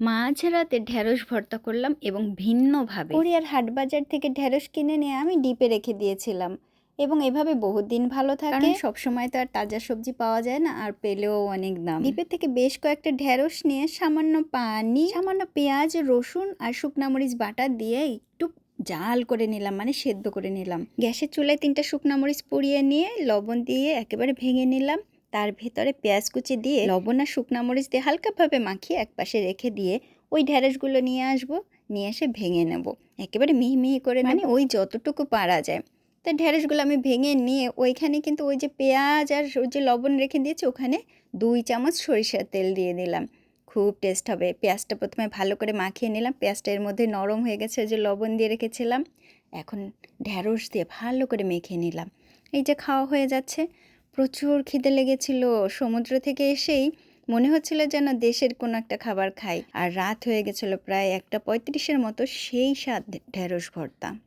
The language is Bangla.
মাঝ রাতে ঢ্যাঁড়স ভর্তা করলাম এবং ভিন্নভাবে। কোরিয়ার হাট বাজার থেকে ঢ্যাঁড়স কিনে নিয়ে আমি ডিপে রেখে দিয়েছিলাম। এবং এভাবে বহুদিন ভালো থাকে। সব সময় তো আর তাজা সবজি পাওয়া যায় না আর পেলেও অনেক দাম। ডিপের থেকে বেশ কয়েকটা ঢ্যাঁড়স নিয়ে সামান্য পানি সামান্য পেঁয়াজ রসুন আর শুকনা মরিচ বাটা দিয়ে একটু জাল করে নিলাম মানে সেদ্ধ করে নিলাম। গ্যাসের চুলায় তিনটা শুকনা মরিচ পুড়িয়ে নিয়ে লবণ দিয়ে একেবারে ভেঙে নিলাম। তার ভেতরে পেঁয়াজ কুচি দিয়ে, লবণ আর শুকনা মরিচ দিয়ে হালকাভাবে মাখিয়ে একপাশে রেখে দিয়ে ওই ঢ্যাঁড়সগুলো নিয়ে আসব। নিয়ে এসে ভেঙে নেব। একেবারে মিহি মিহি করে মানে ওই যতটুকু পারা যায়। তা ঢ্যাঁড়সগুলো আমি ভেঙে নিয়ে ওইখানে কিন্তু ওই যে পেঁয়াজ আর ওই যে লবণ রেখে দিয়েছি, ওখানে দুই চামচ সরিষার তেল দিয়ে দিলাম। খুব টেস্ট হবে। পেঁয়াজটা প্রথমে ভালো করে মাখিয়ে নিলাম। পেঁয়াজটা এর মধ্যে নরম হয়ে গেছে যে লবণ দিয়ে রেখেছিলাম। এখন ঢ্যাঁড়স দিয়ে ভালো করে মেখে নিলাম। এই যে খাওয়া হয়ে যাচ্ছে। প্রচুর খিদে লেগেছিল। সমুদ্র থেকে এসেই মনে হচ্ছিল যেন দেশের কোনো একটা খাবার খাই। আর রাত হয়ে গেছিল প্রায় একটা পঁয়ত্রিশের মতো, সেই স্বাদ ঢেঁড়স ভর্তা।